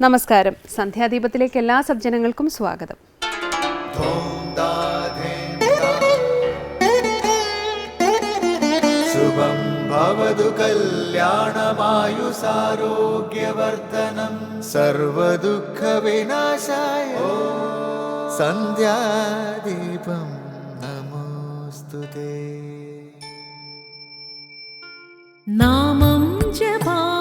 നമസ്കാരം. സന്ധ്യാദീപത്തിലേക്ക് എല്ലാ സജ്ജനങ്ങൾക്കും സ്വാഗതം. ശുഭം ഭവതു കല്യാണമായുസാരോഗ്യവർദ്ധനം. സർവദുഃഖവിനാശായ. സന്ധ്യാദീപം നമോസ്തുതേ നാമം ജപായനം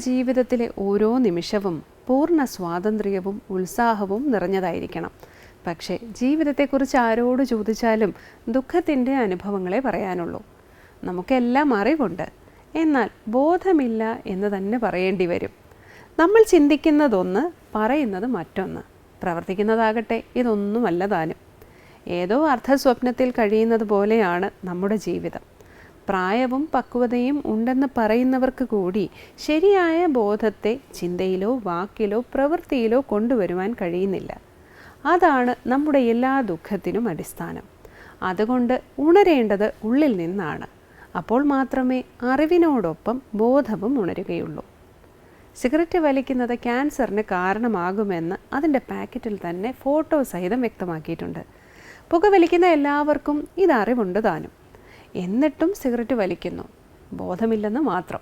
ജീവിതത്തിലെ ഓരോ നിമിഷവും പൂർണ സ്വാതന്ത്ര്യവും ഉത്സാഹവും നിറഞ്ഞതായിരിക്കണം. പക്ഷേ ജീവിതത്തെക്കുറിച്ച് ആരോട് ചോദിച്ചാലും ദുഃഖത്തിന്റെ അനുഭവങ്ങളെ പറയാനുള്ളൂ. നമുക്കെല്ലാം അറിവുണ്ട്. എന്നാൽ ബോധമില്ല എന്ന് തന്നെ പറയേണ്ടി വരും. നമ്മൾ ചിന്തിക്കുന്നതൊന്ന് പറയുന്നത് മറ്റൊന്ന്. പ്രവർത്തിക്കുന്നതാകട്ടെ ഇതൊന്നുമല്ല താനും. ഏതോ അർദ്ധസ്വപ്നത്തിൽ കഴിയുന്നത് പോലെയാണ് നമ്മുടെ ജീവിതം. പ്രായവും പക്വതയും ഉണ്ടെന്ന് പറയുന്നവർക്ക് കൂടി ശരിയായ ബോധത്തെ ചിന്തയിലോ വാക്കിലോ പ്രവൃത്തിയിലോ കൊണ്ടുവരുവാൻ കഴിയുന്നില്ല. അതാണ് നമ്മുടെ എല്ലാ ദുഃഖത്തിനും അടിസ്ഥാനം. അതുകൊണ്ട് ഉണരേണ്ടത് ഉള്ളിൽ നിന്നാണ്. അപ്പോൾ മാത്രമേ അറിവിനോടൊപ്പം ബോധവും ഉണരുകയുള്ളൂ. സിഗരറ്റ് വലിക്കുന്നത് ക്യാൻസറിന് കാരണമാകുമെന്ന് അതിന്റെ പാക്കറ്റിൽ തന്നെ ഫോട്ടോ സഹിതം വ്യക്തമാക്കിയിട്ടുണ്ട്. പുക വലിക്കുന്ന എല്ലാവർക്കും ഇത് അറിവുണ്ട് താനും. എന്നിട്ടും സിഗരറ്റ് വലിക്കുന്നു. ബോധമില്ലെന്ന് മാത്രം.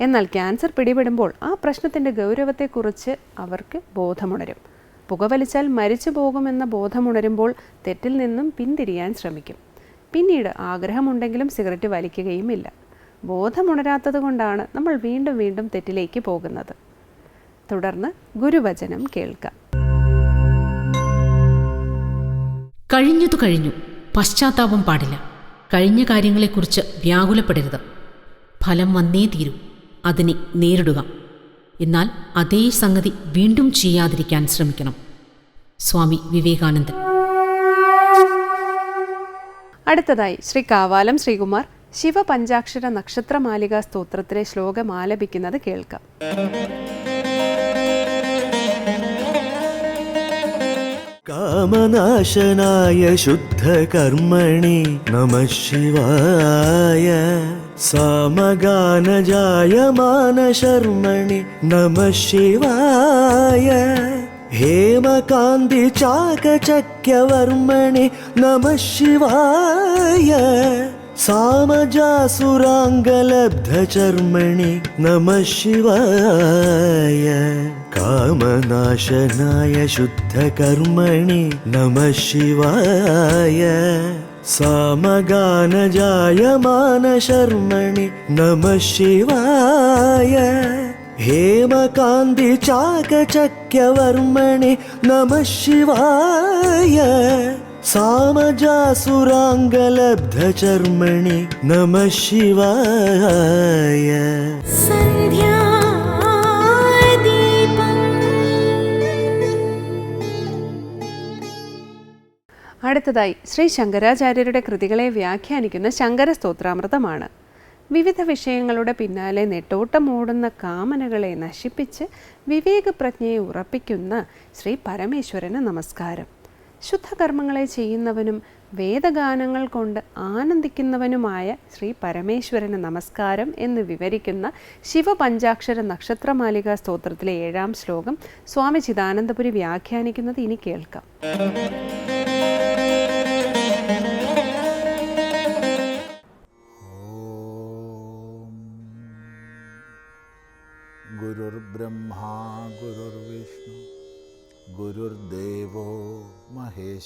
എന്നാൽ ക്യാൻസർ പിടിപെടുമ്പോൾ ആ പ്രശ്നത്തിന്റെ ഗൗരവത്തെക്കുറിച്ച് അവർക്ക് ബോധമുണരും. പുകവലിച്ചാൽ മരിച്ചു പോകുമെന്ന ബോധമുണരുമ്പോൾ തെറ്റിൽ നിന്നും പിന്തിരിയാൻ ശ്രമിക്കും. പിന്നീട് ആഗ്രഹമുണ്ടെങ്കിലും സിഗരറ്റ് വലിക്കുകയുമില്ല. ബോധമുണരാത്തത് കൊണ്ടാണ് നമ്മൾ വീണ്ടും വീണ്ടും തെറ്റിലേക്ക് പോകുന്നത്. തുടർന്ന് ഗുരുവചനം കേൾക്കാം. കഴിഞ്ഞതു കഴിഞ്ഞു. പശ്ചാത്താപം പാടില്ല. കഴിഞ്ഞ കാര്യങ്ങളെക്കുറിച്ച് വ്യാകുലപ്പെടരുത്. ഫലം വന്നേ തീരൂ. അതിനെ നേരിടുക. എന്നാൽ അതേ സംഗതി വീണ്ടും ചെയ്യാതിരിക്കാൻ ശ്രമിക്കണം. സ്വാമി വിവേകാനന്ദൻ. അടുത്തതായി ശ്രീ കാവാലം ശ്രീകുമാർ ശിവപഞ്ചാക്ഷര നക്ഷത്രമാലിക സ്തോത്രത്തിലെ ശ്ലോകം ആലപിക്കുന്നത് കേൾക്കാം. कामनाशनाय शुद्धकर्मणि नमः शिवाय। सामगानजाय मानशर्मणि नमः शिवाय। हेमकान्तिचाकचक्यवर्मणि नमः शिवाय। सामजासुराङ्गलब्धचर्मणि नमः शिवाय। कामनाशनाय शुद्धकर्मणि नमः शिवाय। सामगानजायमानशर्मणि नमः शिवाय। हेमकान्ति चाकचक्यवर्मणि नमः शिवाय സാമജാസുരാംഗലബ്ധചർമ്മണി നമ ശിവായ. അടുത്തതായി ശ്രീ ശങ്കരാചാര്യരുടെ കൃതികളെ വ്യാഖ്യാനിക്കുന്ന ശങ്കര സ്തോത്രാമൃതമാണ് വിവിധ വിഷയങ്ങളുടെ പിന്നാലെ നെട്ടോട്ടമോടുന്ന കാമനകളെ നശിപ്പിച്ച് വിവേകപ്രജ്ഞയെ ഉറപ്പിക്കുന്ന ശ്രീ പരമേശ്വരന് നമസ്കാരം. ശുദ്ധകർമ്മങ്ങളെ ചെയ്യുന്നവനും വേദഗാനങ്ങൾ കൊണ്ട് ആനന്ദിക്കുന്നവനുമായ ശ്രീ പരമേശ്വരന് നമസ്കാരം എന്ന് വിവരിക്കുന്ന ശിവപഞ്ചാക്ഷര നക്ഷത്രമാലിക സ്തോത്രത്തിലെ ഏഴാം ശ്ലോകം സ്വാമി ചിദാനന്ദപുരി വ്യാഖ്യാനിക്കുന്നത് ഇനി കേൾക്കാം.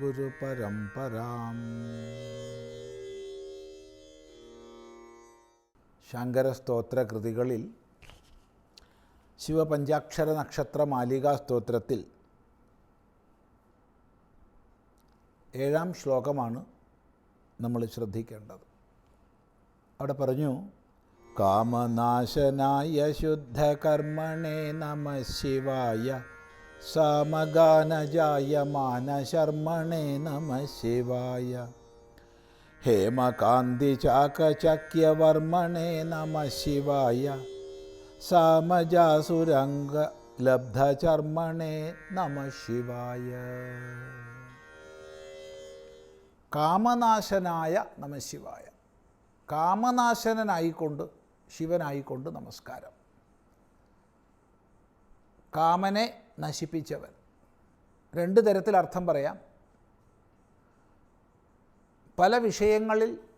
ഗുരുപരമ്പരാം. ശങ്കരസ്തോത്ര കൃതികളിൽ ശിവപഞ്ചാക്ഷര നക്ഷത്ര മാലികാ സ്തോത്രത്തിൽ ഏഴാം ശ്ലോകമാണ് നമ്മൾ ശ്രദ്ധിക്കേണ്ടത്. അവിടെ പറഞ്ഞു കാമനാശനായ ശുദ്ധകർമ്മണേ നമ ശിവായ ശിവായ. ഹേമകാന്തി ചാക്കചക്യവർമ്മണേ നമ ശിവായ. സമജാസുരംഗ ലബ്ധചർമ്മണേ നമ ശിവായ. കാമനാശനായ നമ ശിവായ. കാമനാശനായിക്കൊണ്ട് ശിവനായിക്കൊണ്ട് നമസ്കാരം. കാമനെ നശിപ്പിച്ചവൻ. രണ്ട് തരത്തിൽ അർത്ഥം പറയാം. പല വിഷയങ്ങളിൽ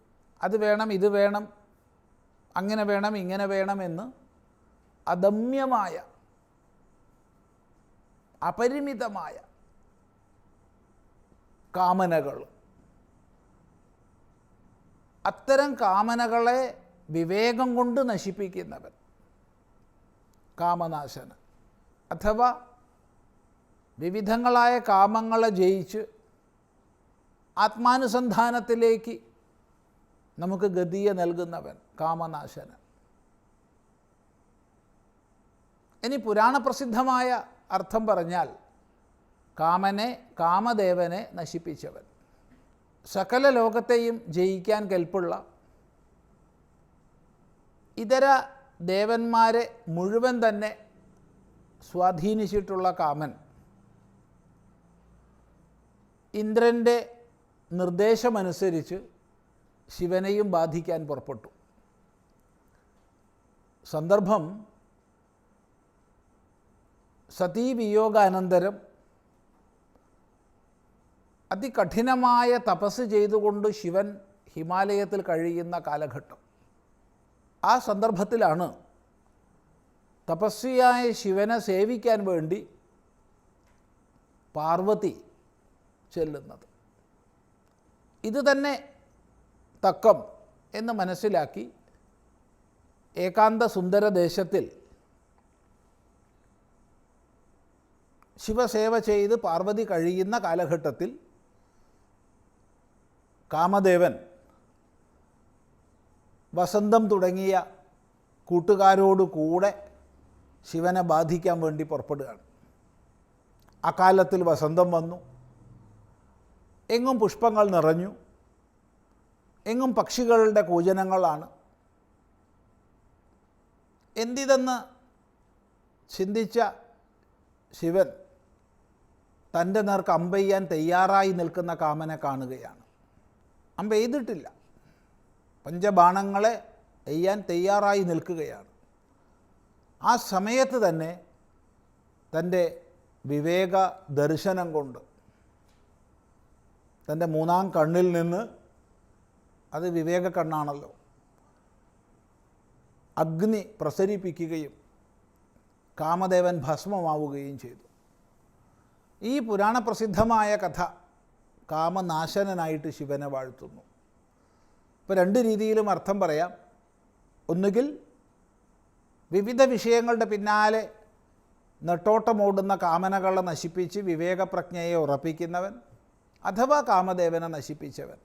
അത് വേണം ഇത് വേണം അങ്ങനെ വേണം ഇങ്ങനെ വേണമെന്ന് അദമ്യമായ അപരിമിതമായ കാമനകൾ അത്തരം കാമനകളെ വിവേകം കൊണ്ട് നശിപ്പിക്കുന്നവൻ കാമനാശന അഥവാ വിവിധങ്ങളായ കാമങ്ങളെ ജയിച്ച് ആത്മാനുസന്ധാനത്തിലേക്ക് നമുക്ക് ഗതിയെ നൽകുന്നവൻ കാമനാശനൻ ഇനി പുരാണപ്രസിദ്ധമായ അർത്ഥം പറഞ്ഞാൽ കാമനെ കാമദേവനെ നശിപ്പിച്ചവൻ. സകല ലോകത്തെയും ജയിക്കാൻ കെൽപ്പുള്ള ഇതര ദേവന്മാരെ മുഴുവൻ തന്നെ സ്വാധീനിച്ചിട്ടുള്ള കാമൻ ഇന്ദ്രന്റെ നിർദ്ദേശമനുസരിച്ച് ശിവനെയും ബാധിക്കാൻ പുറപ്പെട്ടു. സന്ദർഭം സതീവിയോഗാനന്തരം അതികഠിനമായ തപസ് ചെയ്തുകൊണ്ട് ശിവൻ ഹിമാലയത്തിൽ കഴിയുന്ന കാലഘട്ടം. ആ സന്ദർഭത്തിലാണ് തപസ്വിയായ ശിവനെ സേവിക്കാൻ വേണ്ടി പാർവതി ചെല്ലുന്നത്. ഇത് തന്നെ തക്കം എന്ന് മനസ്സിലാക്കി ഏകാന്ത സുന്ദര ദേശത്തിൽ ശിവസേവ ചെയ്ത് പാർവതി കഴിയുന്ന കാലഘട്ടത്തിൽ കാമദേവൻ വസന്തം തുടങ്ങിയ കൂട്ടുകാരോടുകൂടെ ശിവനെ ബാധിക്കാൻ വേണ്ടി പുറപ്പെടുകയാണ്. അക്കാലത്തിൽ വസന്തം വന്നു. എങ്ങും പുഷ്പങ്ങൾ നിറഞ്ഞു. എങ്ങും പക്ഷികളുടെ കൂജനങ്ങളാണ്. എന്തിതെന്ന് ചിന്തിച്ച ശിവൻ തന്റെ നേർക്ക് അമ്പെയ്യാൻ തയ്യാറായി നിൽക്കുന്ന കാമനെ കാണുകയാണ്. അമ്പ എയ്തിട്ടില്ല. പഞ്ചബാണങ്ങളെ എയ്യാൻ തയ്യാറായി നിൽക്കുകയാണ്. ആ സമയത്ത് തന്നെ തന്റെ വിവേക ദർശനം കൊണ്ട് തന്റെ മൂന്നാം കണ്ണിൽ നിന്ന് അത് വിവേക കണ്ണാണല്ലോ. അഗ്നി പ്രസരിപ്പിക്കുകയും കാമദേവൻ ഭസ്മമാവുകയും ചെയ്തു. ഈ പുരാണപ്രസിദ്ധമായ കഥ കാമനാശനനായിട്ട് ശിവനെ വാഴ്ത്തുന്നു. ഇപ്പോൾ രണ്ട് രീതിയിലും അർത്ഥം പറയാം. ഒന്നുകിൽ വിവിധ വിഷയങ്ങളുടെ പിന്നാലെ നെട്ടോട്ടമോടുന്ന കാമനകളെ നശിപ്പിച്ച് വിവേകപ്രജ്ഞയെ ഉറപ്പിക്കുന്നവൻ അഥവാ കാമദേവനെ നശിപ്പിച്ചവൻ.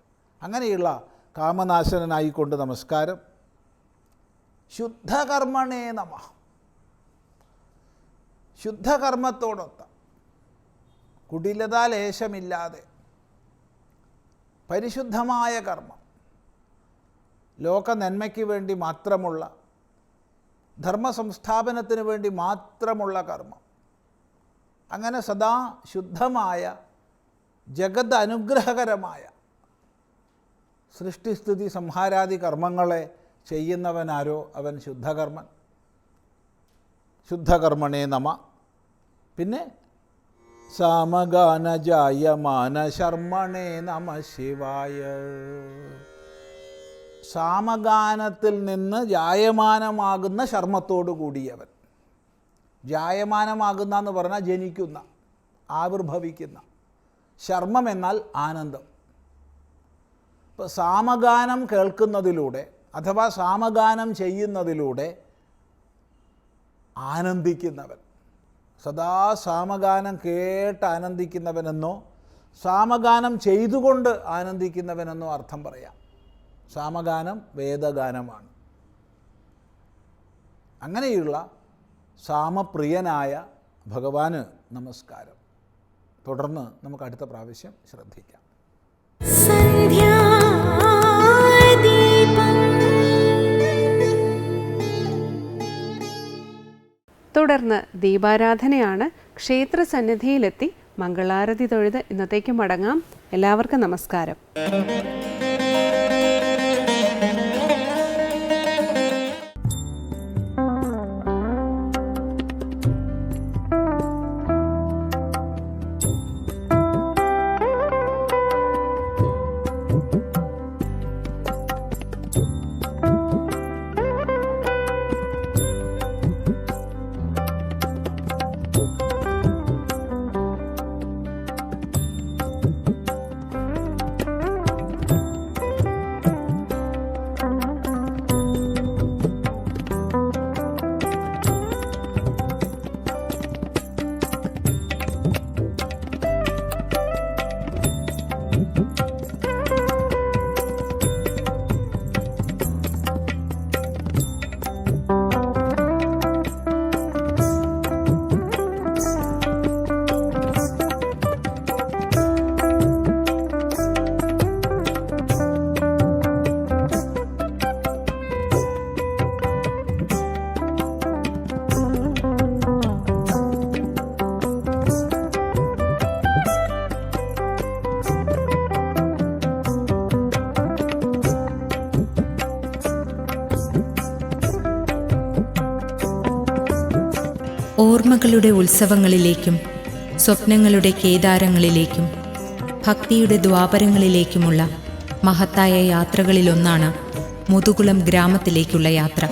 അങ്ങനെയുള്ള കാമനാശനായിക്കൊണ്ട് നമസ്കാരം. ശുദ്ധകർമ്മണേ നമ. ശുദ്ധകർമ്മത്തോടൊത്ത. കുടിലതാ ലേശമില്ലാതെ പരിശുദ്ധമായ കർമ്മം. ലോക നന്മയ്ക്ക് വേണ്ടി മാത്രമുള്ള ധർമ്മ സംസ്ഥാപനത്തിന് വേണ്ടി മാത്രമുള്ള കർമ്മം. അങ്ങനെ സദാ ശുദ്ധമായ ജഗത് അനുഗ്രഹകരമായ സൃഷ്ടിസ്ഥിതി സംഹാരാദി കർമ്മങ്ങളെ ചെയ്യുന്നവനാരോ അവൻ ശുദ്ധകർമ്മൻ. ശുദ്ധകർമ്മണേ നമ. പിന്നെ സാമഗാനജായമാന ശർമ്മണേ നമ ശിവായ. സാമഗാനത്തിൽ നിന്ന് ജായമാനമാകുന്ന ശർമ്മത്തോടു കൂടിയവൻ. ജായമാനമാകുന്ന എന്ന് പറഞ്ഞാൽ ജനിക്കുന്ന ആവിർഭവിക്കുന്ന. ശർമ്മം എന്നാൽ ആനന്ദം. ഇപ്പോൾ സാമഗാനം കേൾക്കുന്നതിലൂടെ അഥവാ സാമഗാനം ചെയ്യുന്നതിലൂടെ ആനന്ദിക്കുന്നവൻ. സദാ സാമഗാനം കേട്ട് ആനന്ദിക്കുന്നവനെന്നോ സാമഗാനം ചെയ്തുകൊണ്ട് ആനന്ദിക്കുന്നവനെന്നോ അർത്ഥം പറയാം. സാമഗാനം വേദഗാനമാണ്. അങ്ങനെയുള്ള സാമപ്രിയനായ ഭഗവാന് നമസ്കാരം. തുടർന്ന് നമുക്ക് അടുത്ത പ്രാവശ്യം ശ്രദ്ധിക്കാം. തുടർന്ന് ദീപാരാധനയാണ് ക്ഷേത്ര സന്നിധിയിലെത്തി മംഗളാരതി തൊഴുത് ഇന്നത്തേക്ക് മടങ്ങാം. എല്ലാവർക്കും നമസ്കാരം. ഓർമ്മകളുടെ ഉത്സവങ്ങളിലേക്കും സ്വപ്നങ്ങളുടെ കേദാരങ്ങളിലേക്കും ഭക്തിയുടെ ദ്വാപരങ്ങളിലേക്കുമുള്ള മഹത്തായ യാത്രകളിലൊന്നാണ് മുതുകുളം ഗ്രാമത്തിലേക്കുള്ള യാത്ര.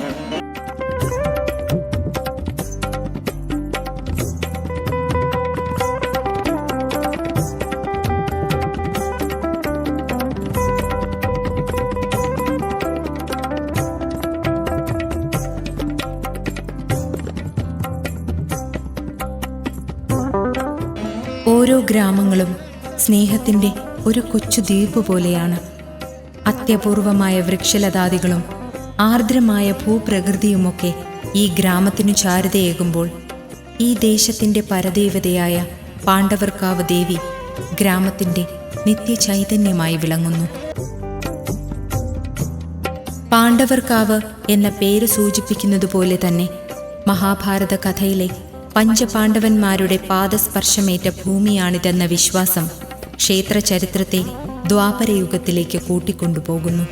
ഓരോ ഗ്രാമങ്ങളും സ്നേഹത്തിന്റെ ഒരു കൊച്ചു ദ്വീപ് പോലെയാണ്. അത്യപൂർവമായ വൃക്ഷലതാദികളും ആർദ്രമായ ഭൂപ്രകൃതിയുമൊക്കെ ഈ ഗ്രാമത്തിനു ചാരുതയേകുമ്പോൾ ഈ ദേശത്തിന്റെ പരദേവതയായ പാണ്ഡവർക്കാവ് ദേവി ഗ്രാമത്തിന്റെ നിത്യചൈതന്യമായി വിളങ്ങുന്നു. പാണ്ഡവർക്കാവ് എന്ന പേര് സൂചിപ്പിക്കുന്നത് പോലെ തന്നെ മഹാഭാരത കഥയിലെ പഞ്ചപാണ്ഡവന്മാരുടെ പാദസ്പർശമേറ്റ ഭൂമിയാണിതെന്ന വിശ്വാസം ക്ഷേത്ര ചരിത്രത്തെ ദ്വാപരയുഗത്തിലേക്ക് കൂട്ടിക്കൊണ്ടുപോകുന്നു.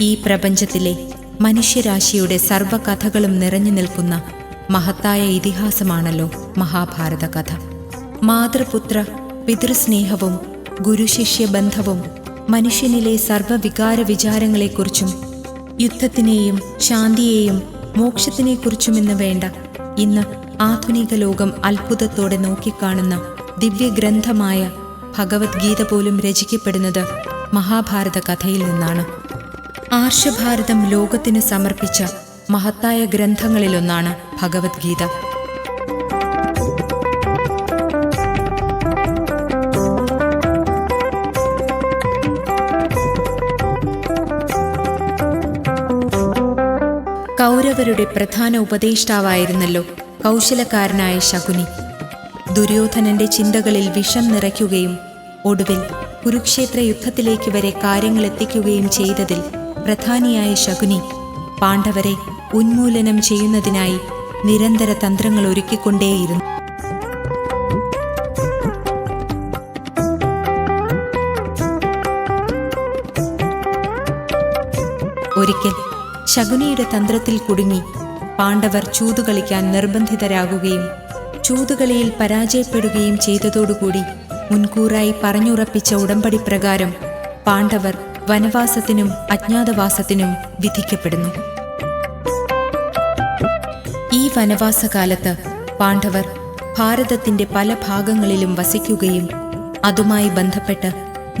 ഈ പ്രപഞ്ചത്തിലെ മനുഷ്യരാശിയുടെ സർവകഥകളും നിറഞ്ഞു നിൽക്കുന്ന മഹത്തായ ഇതിഹാസമാണല്ലോ മഹാഭാരത കഥ മാതൃപുത്ര പിതൃസ്നേഹവും ഗുരുശിഷ്യ ബന്ധവും മനുഷ്യനിലെ സർവവികാര വിചാരങ്ങളെക്കുറിച്ചും യുദ്ധത്തിനെയും ശാന്തിയെയും മോക്ഷത്തിനെക്കുറിച്ചുമെന്ന് വേണ്ട. ഇന്ന് ആധുനിക ലോകം അത്ഭുതത്തോടെ നോക്കിക്കാണുന്ന ദിവ്യഗ്രന്ഥമായ ഭഗവത്ഗീത പോലും രചിക്കപ്പെടുന്നത് മഹാഭാരത കഥയിൽ നിന്നാണ്. ആർഷഭാരതം ലോകത്തിന് സമർപ്പിച്ച മഹത്തായ ഗ്രന്ഥങ്ങളിലൊന്നാണ് ഭഗവത്ഗീത. പാണ്ഡവരുടെ പ്രധാന ഉപദേഷ്ടാവായിരുന്നല്ലോ കൗശലക്കാരനായ ശകുനി. ദുര്യോധനന്റെ ചിന്തകളിൽ വിഷം നിറയ്ക്കുകയും ഒടുവിൽ കുരുക്ഷേത്ര യുദ്ധത്തിലേക്ക് വരെ കാര്യങ്ങൾ എത്തിക്കുകയും ചെയ്തതിൽ പ്രധാനിയായ ശകുനി പാണ്ഡവരെ ഉന്മൂലനം ചെയ്യുന്നതിനായി നിരന്തര തന്ത്രങ്ങൾ ഒരുക്കിക്കൊണ്ടേയിരുന്നു. ശകുനിയുടെ തന്ത്രത്തിൽ കുടുങ്ങി. പാണ്ഡവർ ചൂതുകളിക്കാൻ നിർബന്ധിതരാകുകയും ചൂതുകളിയിൽ പരാജയപ്പെടുകയും ചെയ്തതോടുകൂടി മുൻകൂറായി പറഞ്ഞുറപ്പിച്ച ഉടമ്പടി പ്രകാരം പാണ്ഡവർ വനവാസത്തിനും അജ്ഞാതവാസത്തിനും വിധിക്കപ്പെടുന്നു. ഈ വനവാസകാലത്ത് പാണ്ഡവർ ഭാരതത്തിന്റെ പല ഭാഗങ്ങളിലും വസിക്കുകയും അതുമായി ബന്ധപ്പെട്ട്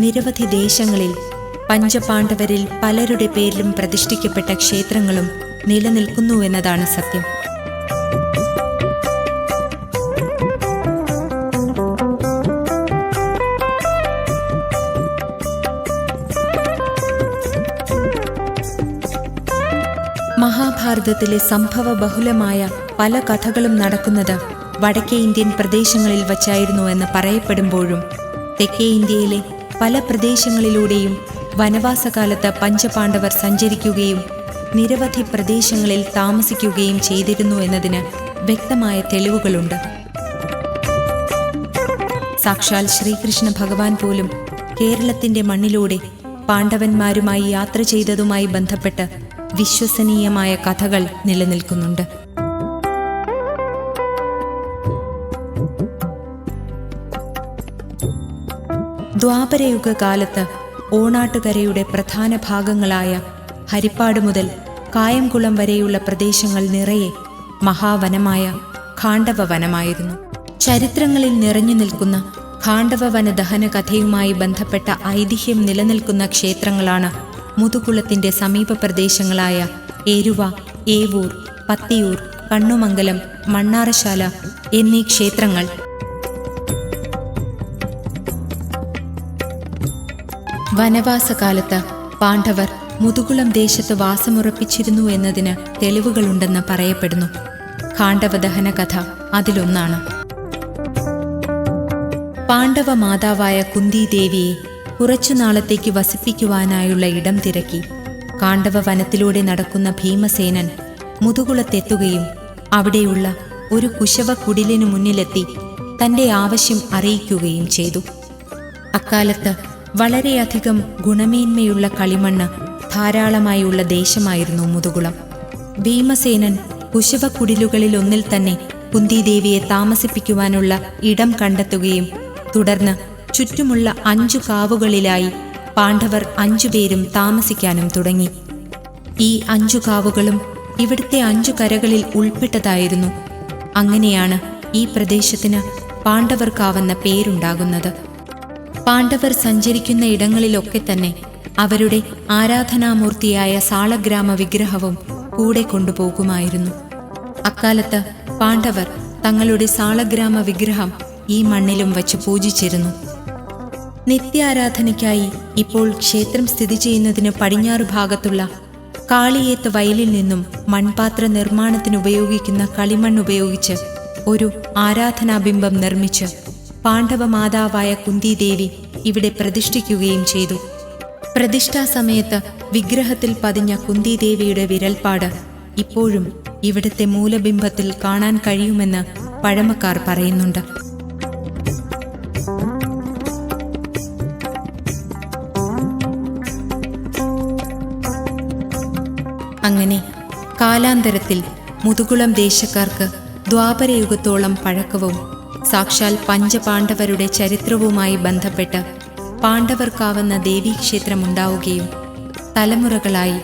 നിരവധി ദേശങ്ങളിൽ പഞ്ചപാണ്ഡവരിൽ പലരുടെ പേരിലും പ്രതിഷ്ഠിക്കപ്പെട്ട ക്ഷേത്രങ്ങളും നിലനിൽക്കുന്നു നിലനിൽക്കുന്നുവെന്നതാണ് സത്യം. മഹാഭാരതത്തിലെ സംഭവ ബഹുലമായ പല കഥകളും നടക്കുന്നത് വടക്കേ ഇന്ത്യൻ പ്രദേശങ്ങളിൽ വച്ചായിരുന്നു എന്ന് പറയപ്പെടുമ്പോഴും തെക്കേ ഇന്ത്യയിലെ പല പ്രദേശങ്ങളിലൂടെയും വനവാസകാലത്ത് പഞ്ചപാണ്ഡവർ സഞ്ചരിക്കുകയും നിരവധി പ്രദേശങ്ങളിൽ താമസിക്കുകയും ചെയ്തിരുന്നു എന്നതിന് വ്യക്തമായ തെളിവുകളുണ്ട്. സാക്ഷാൽ ശ്രീകൃഷ്ണ ഭഗവാൻ പോലും കേരളത്തിന്റെ മണ്ണിലൂടെ പാണ്ഡവന്മാരുമായി യാത്ര ചെയ്തതുമായി ബന്ധപ്പെട്ട് വിശ്വസനീയമായ കഥകൾ നിലനിൽക്കുന്നുണ്ട്. ദ്വാപരയുഗ കാലത്ത് ഓണാട്ടുകരയുടെ പ്രധാന ഭാഗങ്ങളായ ഹരിപ്പാട് മുതൽ കായംകുളം വരെയുള്ള പ്രദേശങ്ങൾ നിറയെ മഹാവനമായ ഖാണ്ഡവ വനമായിരുന്നു ചരിത്രങ്ങളിൽ നിറഞ്ഞു നിൽക്കുന്ന ഖാണ്ഡവ വന ദഹന കഥയുമായി ബന്ധപ്പെട്ട ഐതിഹ്യം നിലനിൽക്കുന്ന ക്ഷേത്രങ്ങളാണ് മുതുകുളത്തിന്റെ സമീപ പ്രദേശങ്ങളായ ഏരുവ ഏവൂർ പത്തിയൂർ കണ്ണുമംഗലം മണ്ണാറശാല എന്നീ ക്ഷേത്രങ്ങൾ വനവാസകാലത്ത് പാണ്ഡവർ മുതുകുളം ദേശത്ത് വാസമുറപ്പിച്ചിരുന്നു എന്നതിന് തെളിവുകളുണ്ടെന്ന് പറയപ്പെടുന്നു. ഖാണ്ഡവദഹന കഥ അതിലൊന്നാണ്. പാണ്ഡവ മാതാവായ കുന്തിദേവിയെ കുറച്ചുനാളത്തേക്ക് വസിപ്പിക്കുവാനായുള്ള ഇടം തിരക്കി. കാണ്ഡവ വനത്തിലൂടെ നടക്കുന്ന ഭീമസേനൻ മുതുകുളത്തെത്തുകയും അവിടെയുള്ള ഒരു കുശവ കുടിലിനു മുന്നിലെത്തി തന്റെ ആവശ്യം അറിയിക്കുകയും ചെയ്തു. അക്കാലത്ത് വളരെയധികം ഗുണമേന്മയുള്ള കളിമണ്ണ് ധാരാളമായുള്ള ദേശമായിരുന്നു മുതുകുളം. ഭീമസേനൻ കുശവക്കുടിലുകളിലൊന്നിൽ തന്നെ കുന്തിദേവിയെ താമസിപ്പിക്കുവാനുള്ള ഇടം കണ്ടെത്തുകയും തുടർന്ന് ചുറ്റുമുള്ള അഞ്ചു കാവുകളിലായി പാണ്ഡവർ അഞ്ചുപേരും താമസിക്കാനും തുടങ്ങി. ഈ അഞ്ചു കാവുകളും ഇവിടുത്തെ അഞ്ചു കരകളിൽ ഉൾപ്പെട്ടതായിരുന്നു. അങ്ങനെയാണ് ഈ പ്രദേശത്തിന് പാണ്ഡവർക്കാവെന്ന പേരുണ്ടാകുന്നത്. പാണ്ഡവർ സഞ്ചരിക്കുന്ന ഇടങ്ങളിലൊക്കെ തന്നെ അവരുടെ ആരാധനാമൂർത്തിയായ സാളഗ്രാമ വിഗ്രഹവും കൂടെ കൊണ്ടുപോകുമായിരുന്നു. അക്കാലത്ത് പാണ്ഡവർ തങ്ങളുടെ സാളഗ്രാമ വിഗ്രഹം ഈ മണ്ണിലും വച്ച് പൂജിച്ചിരുന്നു. നിത്യാരാധനയ്ക്കായി ഇപ്പോൾ ക്ഷേത്രം സ്ഥിതി ചെയ്യുന്നതിന് പടിഞ്ഞാറ് ഭാഗത്തുള്ള കാളിയേത്ത് വയലിൽ നിന്നും മൺപാത്ര നിർമ്മാണത്തിന് ഉപയോഗിക്കുന്ന കളിമണ്ണ് ഉപയോഗിച്ച് ഒരു ആരാധനാബിംബം നിർമ്മിച്ച് പാണ്ഡവ മാതാവായ കുന്തിദേവി ഇവിടെ പ്രതിഷ്ഠിക്കുകയും ചെയ്തു. പ്രതിഷ്ഠാ സമയത്ത് വിഗ്രഹത്തിൽ പതിഞ്ഞ കുന്തിദേവിയുടെ വിരൽപ്പാട് ഇപ്പോഴും ഇവിടുത്തെ മൂലബിംബത്തിൽ കാണാൻ കഴിയുമെന്ന് പഴമക്കാർ പറയുന്നുണ്ട്. അങ്ങനെ കാലാന്തരത്തിൽ മുതുകുളം ദേശക്കാർക്ക് ദ്വാപരയുഗത്തോളം പഴക്കവും സാക്ഷാൽ പഞ്ചപാണ്ഡവരുടെ ചരിത്രവുമായി ബന്ധപ്പെട്ട് പാണ്ഡവർക്കാവുന്ന ദേവീക്ഷേത്രമുണ്ടാവുകയും തലമുറകളായി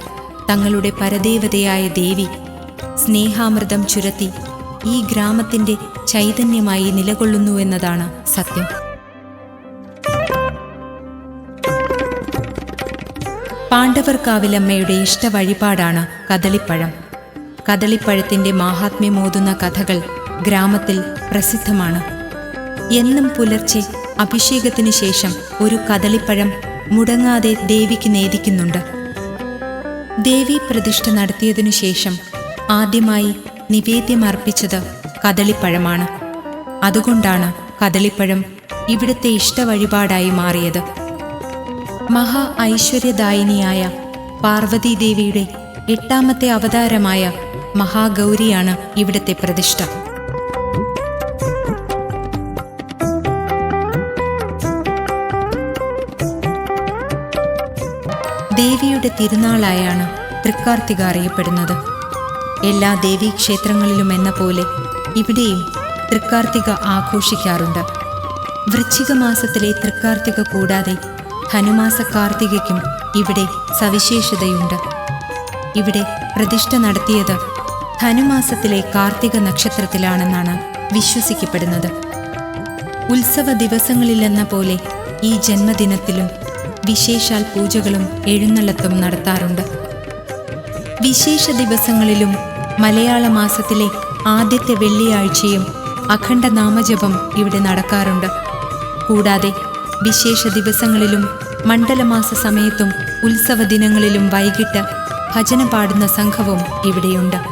തങ്ങളുടെ പരദേവതയായ ദേവി സ്നേഹാമൃതം ചുരത്തി ഈ ഗ്രാമത്തിന്റെ ചൈതന്യമായി നിലകൊള്ളുന്നുവെന്നതാണ് സത്യം. പാണ്ഡവർക്കാവിലമ്മയുടെ ഇഷ്ട വഴിപാടാണ് കദളിപ്പഴം. കദളിപ്പഴത്തിന്റെ മാഹാത്മ്യമോതുന്ന കഥകൾ ഗ്രാമത്തിൽ പ്രസിദ്ധമാണ്. എന്നും പുലർച്ചെ അഭിഷേകത്തിനു ശേഷം ഒരു കദളിപ്പഴം മുടങ്ങാതെ ദേവിക്ക് നേദിക്കുന്നുണ്ട്. ദേവി പ്രതിഷ്ഠ നടത്തിയതിനു ശേഷം ആദ്യമായി നിവേദ്യമർപ്പിച്ചത് കദളിപ്പഴമാണ്. അതുകൊണ്ടാണ് കദളിപ്പഴം ഇവിടുത്തെ ഇഷ്ടവഴിപാടായി മാറിയത്. മഹാ ഐശ്വര്യദായിനിയായ പാർവതീദേവിയുടെ എട്ടാമത്തെ അവതാരമായ മഹാഗൗരിയാണ് ഇവിടുത്തെ പ്രതിഷ്ഠ. ദേവിയുടെ തിരുനാളായാണ് തൃക്കാർത്തിക അറിയപ്പെടുന്നത്. എല്ലാ ദേവീക്ഷേത്രങ്ങളിലും എന്ന പോലെ ഇവിടെയും തൃക്കാർത്തിക ആഘോഷിക്കാറുണ്ട്. വൃശ്ചിക മാസത്തിലെ തൃക്കാർത്തിക കൂടാതെ ധനുമാസ കാർത്തികയ്ക്കും ഇവിടെ സവിശേഷതയുണ്ട്. ഇവിടെ പ്രതിഷ്ഠ നടത്തിയത് ധനുമാസത്തിലെ കാർത്തിക നക്ഷത്രത്തിലാണെന്നാണ് വിശ്വസിക്കപ്പെടുന്നത്. ഉത്സവ ദിവസങ്ങളിലെന്ന പോലെ ഈ ജന്മദിനത്തിലും വിശേഷാൽ പൂജകളും എഴുന്നള്ളത്തും നടത്താറുണ്ട്. വിശേഷ ദിവസങ്ങളിലും മലയാള മാസത്തിലെ ആദ്യത്തെ വെള്ളിയാഴ്ചയും അഖണ്ഡ നാമജപം ഇവിടെ നടക്കാറുണ്ട്. കൂടാതെ വിശേഷ ദിവസങ്ങളിലും മണ്ഡലമാസ സമയത്തും ഉത്സവ ദിനങ്ങളിലും വൈകിട്ട് ഭജന പാടുന്ന സംഘവും ഇവിടെയുണ്ട്.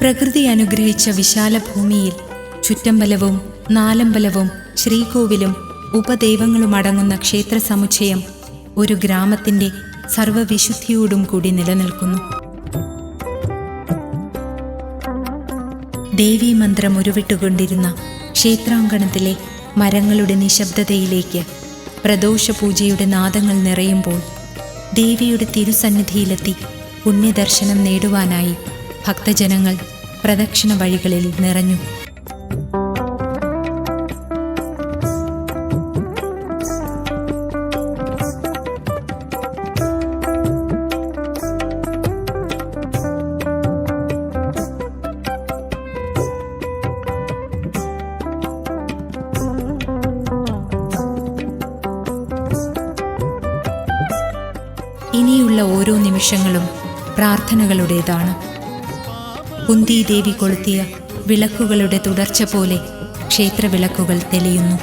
പ്രകൃതി അനുഗ്രഹിച്ച വിശാല ഭൂമിയിൽ ചുറ്റമ്പലവും നാലമ്പലവും ശ്രീകോവിലും ഉപദൈവങ്ങളും അടങ്ങുന്ന ക്ഷേത്ര സമുച്ചയം ഒരു ഗ്രാമത്തിന്റെ സർവവിശുദ്ധിയോടും കൂടി നിലനിൽക്കുന്നു. ദേവീമന്ത്രം ഉരുവിട്ടുകൊണ്ടിരുന്ന ക്ഷേത്രാങ്കണത്തിലെ മരങ്ങളുടെ നിശബ്ദതയിലേക്ക് പ്രദോഷപൂജയുടെ നാദങ്ങൾ നിറയുമ്പോൾ ദേവിയുടെ തിരുസന്നിധിയിലെത്തി പുണ്യദർശനം നേടുവാനായി ഭക്തജനങ്ങൾ പ്രദക്ഷിണ വഴികളിൽ നിറഞ്ഞു. നിമിഷങ്ങളും പ്രാർത്ഥനകളുടേതാണ്. കുന്തി ദേവി കൊളുത്തിയ വിളക്കുകളുടെ തുടർച്ച പോലെ ക്ഷേത്രവിളക്കുകൾ തെളിയുന്നു.